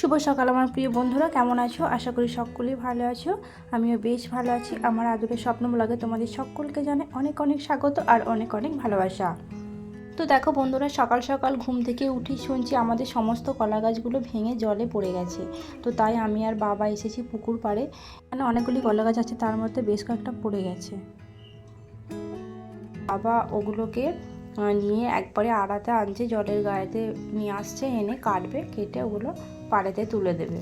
শুভ সকাল আমার প্রিয় বন্ধুরা, কেমন আছো? আশা করি সকলেই ভালো আছো। আমিও বেশ ভালো আছি। আমার আদুরের স্বপ্ন ব্লগে তোমাদের সকলকে জানে অনেক অনেক স্বাগত আর অনেক অনেক ভালোবাসা। তো দেখো বন্ধুরা, সকাল সকাল ঘুম থেকে উঠি শুনছি আমাদের সমস্ত কলা গাছগুলো ভেঙে জলে পড়ে গেছে। তো তাই আমি আর বাবা এসেছি পুকুর পাড়ে। মানে অনেকগুলি কলা গাছ আছে, তার মধ্যে বেশ কয়েকটা পড়ে গেছে। বাবা ওগুলোকে নিয়ে একবারে আড়াতে আনছে জলের গায়েতে নিয়ে আসছে, এনে কাটবে, কেটে ওগুলো পাড়েতে তুলে দেবে।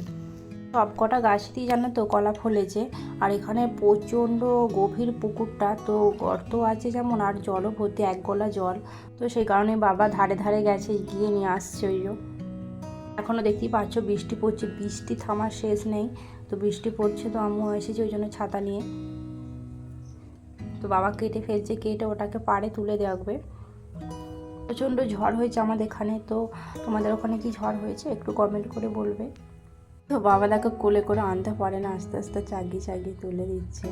সব কটা গাছই জানো তো কলা ফলেছে, আর এখানে প্রচণ্ড গভীর পুকুরটা, তো গর্ত আছে যেমন, আর জলও ভর্তি এক গলা জল। তো সেই কারণে বাবা ধারে ধারে গেছে, গিয়ে নিয়ে আসছে ওইও এখনও দেখতেই পাচ্ছ, বৃষ্টি পড়ছে, বৃষ্টি থামার শেষ নেই। তো বৃষ্টি পড়ছে, তো আমিও এসেছি ওই জন্য ছাতা নিয়ে। তো বাবা কেটে ফেলছে, কেটে ওটাকে পাড়ে তুলে দেওয়াবে প্রচণ্ড ঝড় হয়েছে আমাদের এখানে, তো তোমাদের ওখানে কি ঝড় হয়েছে? একটু কমেন্ট করে বলবে। তো বাবা দেখো কোলে করে আনতে পারে না, আস্তে আস্তে চাগিয়ে চাগিয়ে তুলে দিচ্ছে।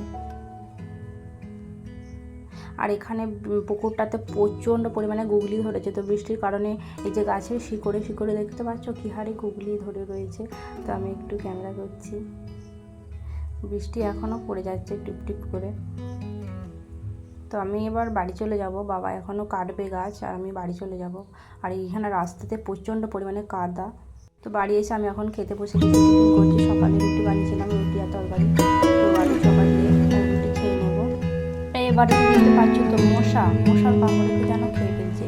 আর এখানে পুকুরটাতে প্রচণ্ড পরিমাণে গুগলি ধরেছে, তো বৃষ্টির কারণে এই যে গাছের শিকড়ে শিকড়ে দেখতে পাচ্ছ কি হারে গুগলি ধরে রয়েছে। তো আমি একটু ক্যামেরা করছি বৃষ্টি এখনও পড়ে যাচ্ছে টিপ টিপ করে। তো আমি এবার বাড়ি চলে যাব। বাবা এখনও কাটবে গাছ আর আমি বাড়ি চলে যাব। আর এইখানে রাস্তাতে প্রচণ্ড পরিমাণে কাদা। তো বাড়ি এসে আমি এখন খেতে বসে করছি, সকালে রুটি বানিয়েছিলাম, রুটি আর তরকারি। তো খেয়ে নেব। দেখতে পাচ্ছ তো মশা। মশার কামড়ে যেন খেয়ে ফেলছে।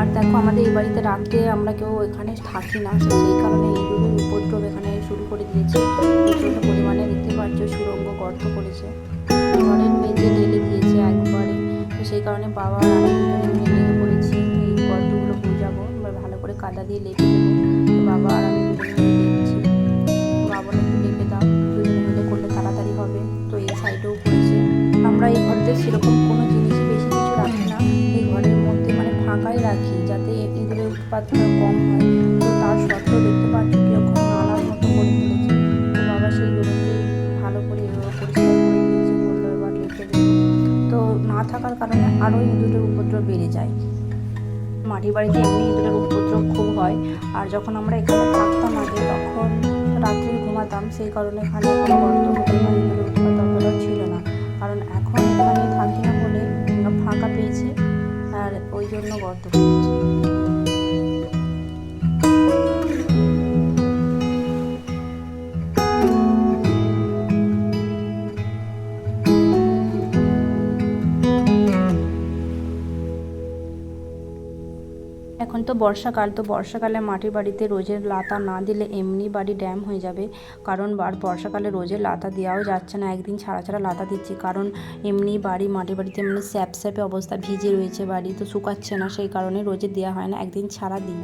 আর দেখো আমাদের এই বাড়িতে রাত্রে আমরা কেউ এখানে থাকি না। সেই কারণে ইঁদুরের উপদ্রব এখানে শুরু করে দিয়েছে। সুরঙ্গ গর্ত করেছে। ঘরের মেঝে ঢেলে দিয়েছে একবারে। তো সেই কারণে বাবা আর আমি দুজনে লেগে পড়েছি এই গর্তগুলো বুঝাবো এবার ভালো করে কাদা দিয়ে লেপে দেবো। তো বাবা আর আমি করলে তাড়াতাড়ি হবে। তো এই সাইডেও করেছে। আমরা এই ঘরতে সেরকম কোনো জিনিসই বেশি কিছু রাখি না। এই ঘরের মধ্যে মানে ফাঁকাই রাখি, যাতে ইঁদুরের উৎপাতটা কম হয়। তো তার সত্ত্বেও দেখতে পাচ্ছ কারণে আরও ইঁদুরের উপদ্রব বেড়ে যায়। মাটি বাড়িতে এমনি ইঁদুরের উপদ্রব খুব হয়। আর যখন আমরা এখানে থাকতাম আগে, তখন রাত্রে ঘুমাতাম। সেই কারণে এখানে ছিল না। কারণ এখন এখানে থাকি না বলে ফাঁকা পেয়েছে। আর ওই জন্য গর্ত করেছে এখন তো বর্ষাকাল, তো বর্ষাকালে মাটির বাড়িতে রোজের লাতা না দিলে এমনি বাড়ি ড্যাম হয়ে যাবে। কারণ আর বর্ষাকালে রোজের লাতা দেওয়াও যাচ্ছে না, একদিন ছাড়া ছাড়া লাতা দিচ্ছি। কারণ এমনি বাড়ি, মাটির বাড়িতে এমনি স্যাপ স্যাপে অবস্থা, ভিজে রয়েছে বাড়ি, তো শুকাচ্ছে না, সেই কারণে রোজে দেওয়া হয় না, একদিন ছাড়া দিই।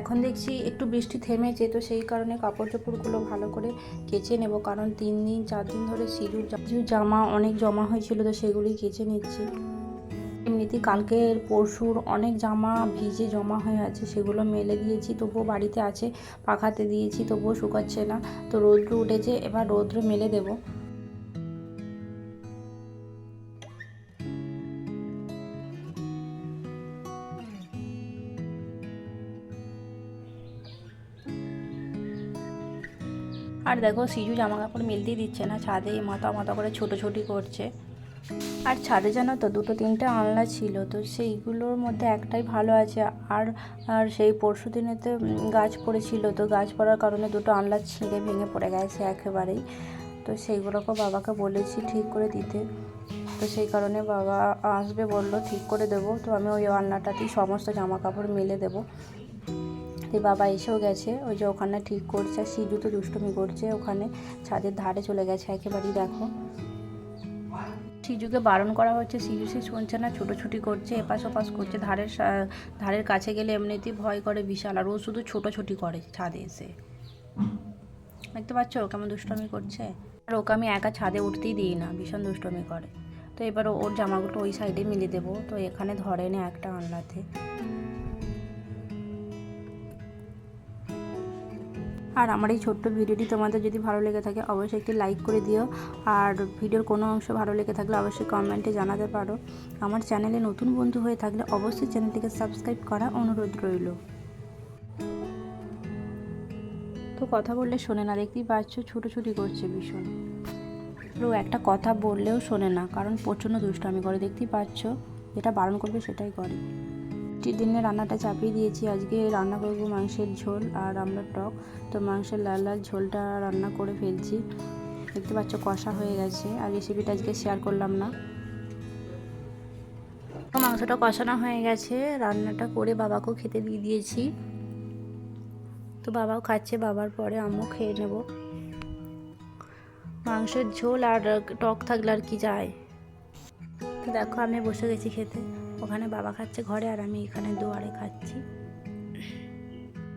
এখন দেখছি একটু বৃষ্টি থেমেছে, তো সেই কারণে কাপড় চোপড়গুলো ভালো করে কেচে নেব। কারণ তিন দিন, চার দিন ধরে সিঁদুর জামা অনেক জমা হয়েছিল, তো সেগুলি কেচে নিচ্ছি। এমনিতেই কালকের, পরশুর অনেক জামা ভিজে জমা হয়ে আছে, সেগুলো মেলে দিয়েছি, তবুও বাড়িতে আছে, পাখাতে দিয়েছি, তবুও শুকাচ্ছে না। তো রৌদ্র উঠেছে, এবার রৌদ্রে মেলে দেবো। আর দেখো, সিজু জামা কাপড় মেলতেই দিচ্ছে না, ছাদে মাথা মাথা করে ছোটোছুটি করছে। আর ছাদে জানো তো, দুটো তিনটে আনলা ছিল, তো সেইগুলোর মধ্যে একটাই ভালো আছে। আর আর সেই পরশু দিনেতে গাছ পড়েছিল, তো গাছ পড়ার কারণে দুটো আনলা ছিঁড়ে ভেঙে পড়ে গেছে একেবারেই। তো সেইগুলোকে বাবাকে বলেছি ঠিক করে দিতে। তো সেই কারণে বাবা আসবে বলল, ঠিক করে দেবো। তো আমি ওই আলনাটাতেই সমস্ত জামা কাপড় মেলে দেবো। দিয়ে বাবা এসেও গেছে, ওই যে ওখানে ঠিক করছে সিজু তো দুষ্টুমি করছে, ওখানে ছাদের ধারে চলে গেছে, একেবারেই দেখো। সিজুকে বারণ করা হচ্ছে সিজু সে শুনছে না, ছুটোছুটি করছে, এপাশ ওপাশ করছে, ধারের ধারের কাছে গেলে এমনিতেই ভয় করে বিশাল, আর ও শুধু ছোটোছুটি করে ছাদে এসে। দেখতে পাচ্ছ কেমন দুষ্টমি করছে? আর ওকে আমি একা ছাদে উঠতেই দিই না, ভীষণ দুষ্টমি করে। তো এবার ওর জামাগুলো ওই সাইডে মিলিয়ে দেবো। তো এখানে ধরে না একটা আনলাতে। আর আমার এই ছোট্ট ভিডিওটি তোমাদের যদি ভালো লেগে থাকে, অবশ্যই একটি লাইক করে দিও। আর ভিডিওর কোনো অংশ ভালো লেগে থাকলে অবশ্যই কমেন্টে জানাতে পারো। আমার চ্যানেলে নতুন বন্ধু হয়ে থাকলে অবশ্যই চ্যানেলটিকে সাবস্ক্রাইব করা অনুরোধ রইল। তো কথা বললে শোনে না, দেখতেই পাচ্ছ ছুটোছুটি করছে ভীষণ। ও একটা কথা বললেও শোনে না, কারণ প্রচণ্ড দুষ্টামি করে, দেখতেই পাচ্ছ। যেটা বারণ করবে সেটাই করে। বৃষ্টির দিনে রান্নাটা চাপিয়ে দিয়েছি। আজকে রান্না করব মাংসের ঝোল আর আমরা টক। তো মাংসের লাল লাল ঝোলটা রান্না করে ফেলছি। দেখতে পাচ্ছ কষা হয়ে গেছে। আর রেসিপিটা আজকে শেয়ার করলাম না। মাংসটা কষানো হয়ে গেছে। রান্নাটা করে বাবাকেও খেতে দিয়ে দিয়েছি। তো বাবাও খাচ্ছে, বাবার পরে আমিও খেয়ে নেব। মাংসের ঝোল আর টক থাকলে আর কি যায়? দেখো, আমি বসে গেছি খেতে। ওখানে বাবা খাচ্ছে ঘরে আর আমি এখানে দুয়ারে খাচ্ছি।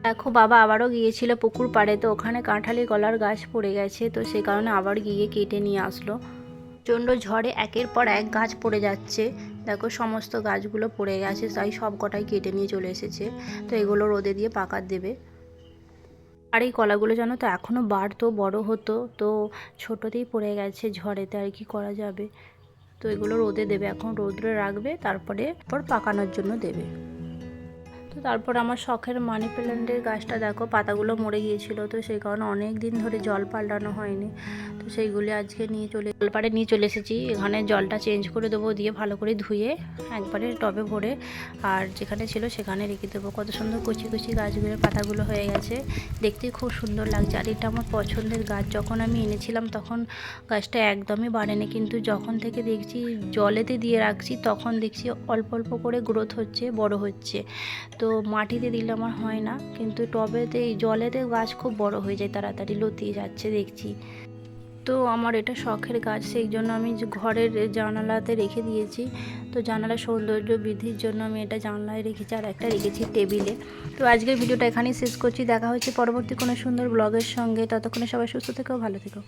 দেখো বাবা আবারও গিয়েছিল পুকুর পাড়ে, তো ওখানে কাঁঠালি কলার গাছ পড়ে গেছে, তো সেই কারণে আবার গিয়ে কেটে নিয়ে আসলো। প্রচণ্ড ঝড়ে একের পর এক গাছ পড়ে যাচ্ছে। দেখো সমস্ত গাছগুলো পড়ে গেছে, তাই সব কটাই কেটে নিয়ে চলে এসেছে। তো এগুলো রোদে দিয়ে পাকার দেবে। আর এই কলাগুলো জানো তো এখনও বাড়তো, বড় হতো, তো ছোটোতেই পড়ে গেছে ঝড়েতে, আর কি করা যাবে? তো এগুলো রোদে দেবে, এখন রোদ্রে রাখবে, তারপরে পর পাকানোর জন্য দেবে। তো তারপর আমার শখের মানি প্ল্যান্টের গাছটা দেখো, পাতাগুলো মরে গিয়েছিল, তো সেই কারণে অনেক দিন ধরে জল পাল্টানো হয়নি। তো সেইগুলি আজকে নিয়ে চলে জলপাড়ে নিয়ে চলে এসেছি। এখানে জলটা চেঞ্জ করে দেবো, দিয়ে ভালো করে ধুয়ে একবারে টবে ভরে আর যেখানে ছিল সেখানে রেখে দেবো। কত সুন্দর কচি কচি গাছগুলোর পাতাগুলো হয়ে গেছে। দেখতে খুব সুন্দর লাগছে। আর এটা আমার পছন্দের গাছ। যখন আমি এনেছিলাম তখন গাছটা একদমই বাড়েনি কিন্তু যখন থেকে দেখছি জলেতে দিয়ে রাখছি, তখন দেখছি অল্প অল্প করে গ্রোথ হচ্ছে, বড় হচ্ছে। তো মাটিতে দিলে আমার হয় না। কিন্তু টবেতে, জলেতে গাছ খুব বড় হয়ে যায়, তাড়াতাড়ি লতিয়ে যাচ্ছে, দেখছি। তো আমার এটা শখের কাজ, সেই জন্য আমি ঘরের জানালাতে রেখে দিয়েছি। তো জানালার সৌন্দর্য বৃদ্ধির জন্য আমি এটা জানলায় রেখেছি আর একটা রেখেছি টেবিলে। তো আজকের ভিডিওটা এখানেই শেষ করছি। দেখা হচ্ছে পরবর্তী কোনো সুন্দর ব্লগের সঙ্গে। ততক্ষণে সবাই সুস্থ থেকেও ভালো থেকো।